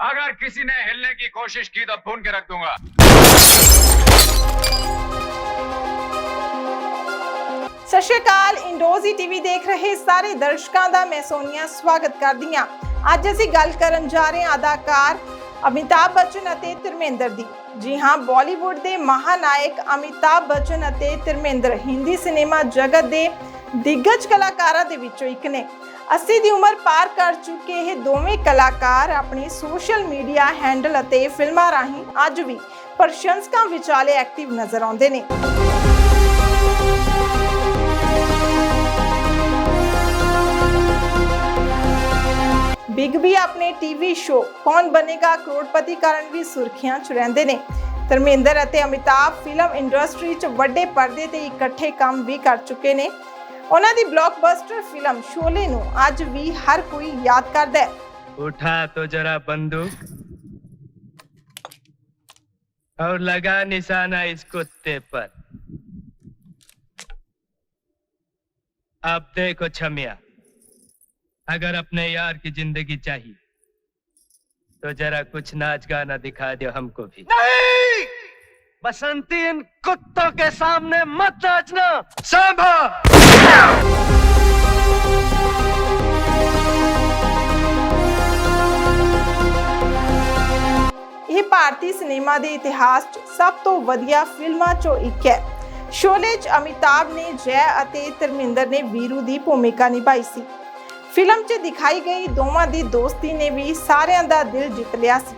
अगर किसी ने हिलने की कोशिश की तो भून के रख दूंगा ਸਤਿ ਸ਼੍ਰੀ ਅਕਾਲ ਇੰਡੋਜ਼ੀ ਟੀਵੀ ਦੇਖ ਰਹੇ ਸਾਰੇ ਦਰਸ਼ਕਾਂ ਦਾ ਮੈਂ ਸੋਨੀਆ ਸਵਾਗਤ ਕਰਦੀ ਹਾਂ ਅੱਜ ਅਸੀਂ ਗੱਲ ਕਰਨ ਜਾ ਰਹੇ ਹਾਂ ਅਦਾਕਾਰ ਅਮਿਤਾਭ ਬੱਚਨ ਅਤੇ ਧਰਮੇਂਦਰ ਦੀ ਜੀ ਹਾਂ ਬਾਲੀਵੁੱਡ ਦੇ ਮਹਾਨਾਇਕ ਅਮਿਤਾਭ ਬੱਚਨ ਅਤੇ ਧਰਮੇਂਦਰ ਹਿੰਦੀ ਸਿਨੇਮਾ ਜਗਤ ਦੇ ਦਿੱਗਜ ਕਲਾਕਾਰਾਂ ਦੇ ਵਿੱਚੋਂ ਇੱਕ ਨੇ 80 ਦੀ ਉਮਰ ਪਾਰ ਕਰ ਚੁੱਕੇ ਇਹ ਦੋਵੇਂ ਕਲਾਕਾਰ ਆਪਣੀ ਸੋਸ਼ਲ ਮੀਡੀਆ ਹੈਂਡਲ ਅਤੇ ਫਿਲਮਾਂ ਰਾਹੀਂ ਅੱਜ ਵੀ ਪ੍ਰਸ਼ੰਸਕਾਂ ਵਿਚਾਲੇ ਐਕਟਿਵ ਨਜ਼ਰ ਆਉਂਦੇ ਨੇ। ਬਿਗ ਬੀ ਆਪਣੇ ਟੀਵੀ ਸ਼ੋ ਕੌਣ ਬਣੇਗਾ ਕਰੋੜਪਤੀ ਕਾਰਨ ਵੀ ਸੁਰਖੀਆਂ 'ਚ ਰਹਿੰਦੇ ਨੇ। ਧਰਮਿੰਦਰ ਅਤੇ ਅਮਿਤਾਭ ਫਿਲਮ ਇੰਡਸਟਰੀ 'ਚ ਵੱਡੇ ਪਰਦੇ ਤੇ ਇਕੱਠੇ ਕੰਮ ਵੀ ਕਰ ਚੁੱਕੇ ਨੇ। ਉਹਨਾਂ ਦੀ ਬਲੌਕਬਸਟਰ ਫਿਲਮ ਸ਼ੋਲੇ ਨੂੰ ਅੱਜ ਵੀ ਹਰ ਕੋਈ ਯਾਦ ਕਰਦਾ ਹੈ उठा तो जरा बंदूक और लगा निशाना इस कुत्ते पर अब देखो छमिया अगर अपने यार की जिंदगी चाहिए तो जरा कुछ नाच गाना दिखा दो हमको भी नहीं बसंती इन कुत्तों के सामने मत नाचना सांभा ਇਹ ਭਾਰਤੀ ਸਿਨੇਮਾ ਦੇ ਇਤਿਹਾਸ 'ਚ ਸਭ ਤੋਂ ਵਧੀਆ ਫਿਲਮਾਂ 'ਚੋਂ ਇੱਕ ਹੈ। ਸ਼ੋਲੇ 'ਚ ਅਮਿਤਾਭ ਨੇ, ਜੈ ਅਤੇ ਧਰਮਿੰਦਰ ਨੇ ਵੀਰੂ ਦੀ ਭੂਮਿਕਾ ਨਿਭਾਈ ਸੀ। ਫਿਲਮ 'ਚ ਦਿਖਾਈ ਗਈ ਦੋਵਾਂ ਦੀ ਦੋਸਤੀ ਨੇ ਵੀ ਸਾਰਿਆਂ ਦਾ ਦਿਲ ਜਿੱਤ ਲਿਆ ਸੀ।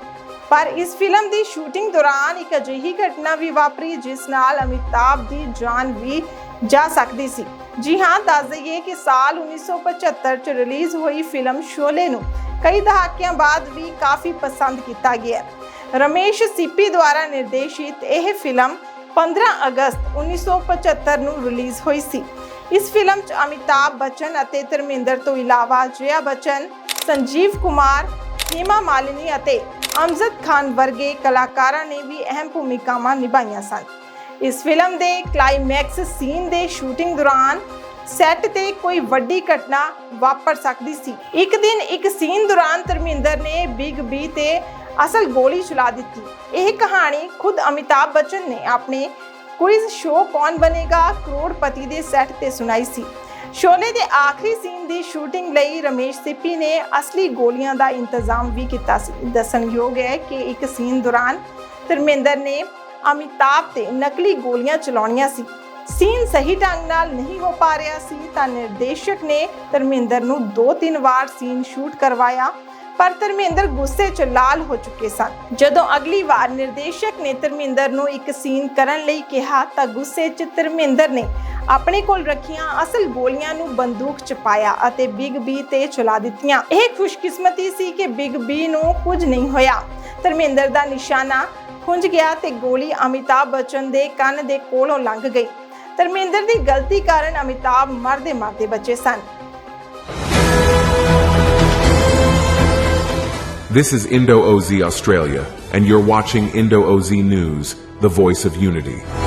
ਪਰ ਇਸ ਫਿਲਮ ਦੀ ਸ਼ੂਟਿੰਗ ਦੌਰਾਨ ਇੱਕ ਅਜਿਹੀ ਘਟਨਾ ਵੀ ਵਾਪਰੀ, ਜਿਸ ਨਾਲ ਅਮਿਤਾਭ ਦੀ ਜਾਨ ਵੀ ਜਾ ਸਕਦੀ ਸੀ। ਜੀ ਹਾਂ, ਦੱਸ ਦਈਏ ਕਿ ਸਾਲ 1975 ਚ ਰਿਲੀਜ਼ ਹੋਈ ਫਿਲਮ ਸ਼ੋਲੇ ਨੂੰ ਕਈ ਦਹਾਕਿਆਂ ਬਾਅਦ ਵੀ ਕਾਫੀ ਪਸੰਦ ਕੀਤਾ ਗਿਆ। ਰਮੇਸ਼ ਸਿੱਪੀ ਦੁਆਰਾ ਨਿਰਦੇਸ਼ਿਤ ਇਹ ਫਿਲਮ 15 ਅਗਸਤ 1975 ਨੂੰ ਰਿਲੀਜ਼ ਹੋਈ ਸੀ। ਇਸ ਫਿਲਮ 'ਚ ਅਮਿਤਾਭ ਬੱਚਨ ਅਤੇ ਧਰਮਿੰਦਰ ਤੋਂ ਇਲਾਵਾ ਜਯਾ ਬੱਚਨ, ਸੰਜੀਵ ਕੁਮਾਰ ਸੀਮਾ ਮਾਲਿਨੀ ਅਤੇ ਅਮਜਦ ਖਾਨ ਵਰਗੇ ਕਲਾਕਾਰਾਂ ਨੇ ਵੀ ਅਹਿਮ ਭੂਮਿਕਾਵਾਂ ਨਿਭਾਈਆਂ ਸਨ। ਇਸ ਫਿਲਮ ਦੇ ਕਲਾਈਮੈਕਸ ਸੀਨ ਦੇ ਸ਼ੂਟਿੰਗ ਦੌਰਾਨ ਸੈੱਟ ਤੇ ਕੋਈ ਵੱਡੀ ਘਟਨਾ ਵਾਪਰ ਸਕਦੀ ਸੀ। ਇੱਕ ਦਿਨ ਇੱਕ ਸੀਨ ਦੌਰਾਨ ਧਰਮਿੰਦਰ ਨੇ ਬਿਗ ਬੀ ਤੇ ਅਸਲ ਗੋਲੀ ਚਲਾ ਦਿੱਤੀ। ਇਹ ਕਹਾਣੀ ਖੁਦ ਅਮਿਤਾਭ ਬੱਚਨ ਨੇ ਆਪਣੇ ਕੁਇਜ਼ ਸ਼ੋਅ ਕੌਣ ਬਨੇਗਾ ਕਰੋੜਪਤੀ ਦੇ ਸੈੱਟ ਤੇ ਸੁਣਾਈ ਸੀ। ਸ਼ੋਲੇ ਦੇ ਆਖਰੀ ਸੀਨ ਦੀ ਸ਼ੂਟਿੰਗ ਲਈ ਰਮੇਸ਼ ਸਿੱਪੀ ਨੇ ਅਸਲੀ ਗੋਲੀਆਂ ਦਾ ਇੰਤਜ਼ਾਮ ਵੀ ਕੀਤਾ ਸੀ। ਦੱਸਣਯੋਗ ਹੈ ਕਿ ਇੱਕ ਸੀਨ ਦੌਰਾਨ ਧਰਮਿੰਦਰ ਨੇ ਅਮਿਤਾਭ ਤੇ ਨਕਲੀ ਗੋਲੀਆਂ ਚਲਾਉਣੀਆਂ ਸੀ। ਸੀਨ ਸਹੀ ਢੰਗ ਨਾਲ ਨਹੀਂ ਹੋ ਪਾ ਰਿਹਾ ਸੀ ਤਾਂ ਨਿਰਦੇਸ਼ਕ ਨੇ ਧਰਮਿੰਦਰ ਨੂੰ ਦੋ ਤਿੰਨ ਵਾਰ ਸੀਨ ਸ਼ੂਟ ਕਰਵਾਇਆ, ਪਰ ਧਰਮਿੰਦਰ ਗੁੱਸੇ 'ਚ ਲਾਲ ਹੋ ਚੁੱਕੇ ਸਨ। ਜਦੋਂ ਅਗਲੀ ਵਾਰ ਨਿਰਦੇਸ਼ਕ ਨੇ ਧਰਮਿੰਦਰ ਨੂੰ ਇੱਕ ਸੀਨ ਕਰਨ ਲਈ ਕਿਹਾ ਤਾਂ ਗੁੱਸੇ 'ਚ ਧਰਮਿੰਦਰ ਨੇ ਆਪਣੇ ਕੋਲ ਰੱਖੀਆਂ ਅਸਲ ਗੋਲੀਆਂ ਨੂੰ ਬੰਦੂਕ 'ਚ ਪਾਇਆ ਅਤੇ ਬਿਗ ਬੀ ਤੇ ਚਲਾ ਦਿੱਤੀਆਂ। ਇਹ ਖੁਸ਼ਕਿਸਮਤੀ ਸੀ ਕਿ ਬਿਗ ਬੀ ਨੂੰ ਕੁਝ ਨਹੀਂ ਹੋਇਆ। ਧਰਮਿੰਦਰ ਦਾ ਨਿਸ਼ਾਨਾ ਖੁੰਝ ਗਿਆ ਤੇ ਗੋਲੀ ਅਮਿਤਾਭ ਬੱਚਨ ਦੇ ਕੰਨ ਦੇ ਕੋਲੋਂ ਲੰਘ ਗਈ। ਧਰਮਿੰਦਰ ਦੀ ਗਲਤੀ ਕਾਰਨ ਅਮਿਤਾਭ ਮਰਦੇ ਮਰਦੇ ਬਚੇ ਸਨ। This is Indo OZ Australia, and you're watching Indo OZ News, the voice of unity.